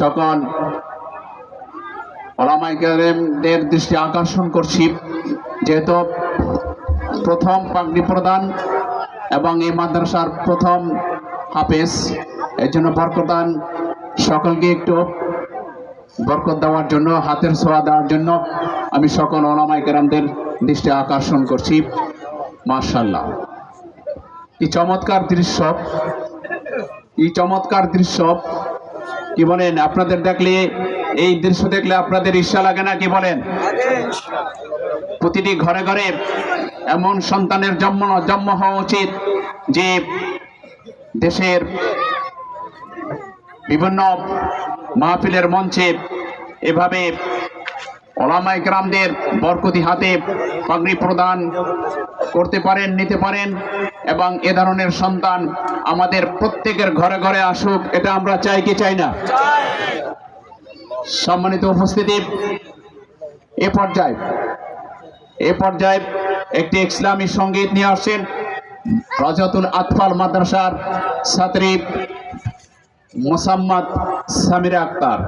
সকল ওলামাইকারেমদের দৃষ্টি আকর্ষণ করছি। যেহেতু প্রথম পাগড়ি প্রদান এবং এই মাদ্রাসার প্রথম হাফেজ এর জন্য বরকদান সকলকে একটু বরকত দেওয়ার জন্য, হাতের ছোঁয়া দেওয়ার জন্য আমি সকল ওলামাইকারামদের দৃষ্টি আকর্ষণ করছি। মার্শাল্লাহ এই চমৎকার দৃশ্য, এই চমৎকার দৃশ্য কি বলেন? আপনাদের দেখলে, এই দৃশ্য দেখলে আপনাদের ঈর্ষা লাগে না? কি বলেন? প্রতিটি ঘরে ঘরে এমন সন্তানের জন্ম জন্ম হওয়া উচিত যে দেশের বিভিন্ন মাহফিলের মঞ্চে এভাবে ওলামাই গ্রামদের বরকতি হাতে পাগড়ি প্রদান করতে পারেন, নিতে পারেন এবং এ ধরনের সন্তান আমাদের প্রত্যেকের ঘরে ঘরে আসুক, এটা আমরা চাই কি চাই না? সম্মানিত উপস্থিতি, এ পর্যায়ে এ পর্যায়ে একটি ইসলামী সংগীত নিয়ে আসছেন রাজাতুল আতফাল মাদ্রাসার ছাত্রী মোসাম্মদ সামিরা আক্তার।